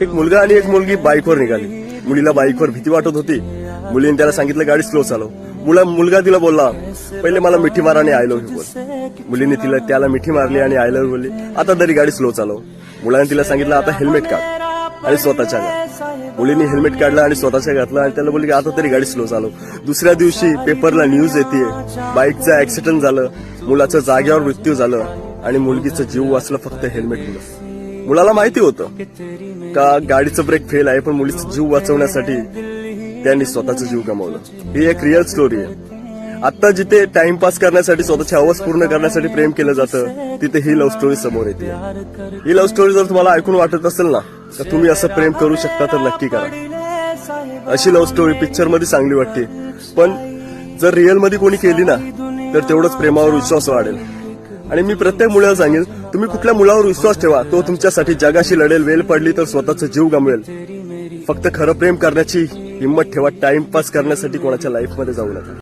एक मुलगा आणि एक मुलगी बाईकवर निघाली. मुलीला बाईकवर भीती वाटत होती. मुलीने त्याला सांगितलं गाडी स्लो चालव. मुला मुलगा तिला बोलला पहिले मला मिठी मार आणि आय लव्ह यू बोल. मुलीने तिला त्याला मिठी मारली आणि आय लव्ह बोलली. आता तरी गाडी स्लो चालव. मुलाने तिला सांगितलं आता हेल्मेट काढ आणि स्वतःच्या घाल. मुलीने हेल्मेट काढलं आणि स्वतःच्या घातलं आणि त्याला बोलली की आता तरी गाडी स्लो चालव. दुसऱ्या दिवशी पेपरला न्यूज येते बाईकचं ऍक्सिडेंट झालं. मुलाचं जागेवर मृत्यू झालं आणि मुलगीचं जीव वाचलं फक्त हेल्मेटमुळे मुलाला माहिती होतं का गाडीचं ब्रेक फेल आहे पण मुलीचा जीव वाचवण्यासाठी त्यांनी स्वतःचा जीव गमावलं. ही एक रिअल स्टोरी आहे. आता जिथे टाइमपास करण्यासाठी स्वतःची हवस पूर्ण करण्यासाठी प्रेम केलं जातं तिथे ही लव्ह स्टोरी समोर येते. ही लव्ह स्टोरी जर तुम्हाला ऐकून वाटत असेल ना तर तुम्ही असं प्रेम करू शकता तर नक्की करा. अशी लव्ह स्टोरी पिक्चरमध्ये चांगली वाटते. पण जर रिअलमध्ये कोणी केली ना तर तेवढंच प्रेमावर विश्वास वाढेल. आणि मी प्रत्येक मुलाला सांगेल तुम्ही कुठल्या मुलावर विश्वास ठेवा तो तुमच्यासाठी जगाशी लढेल वेळ पडली तर स्वतःचा जीव गमवेल. फक्त खरं प्रेम करण्याची हिंमत ठेवा टाइमपास करण्यासाठी कोणाच्या लाईफमध्ये जाऊ नका.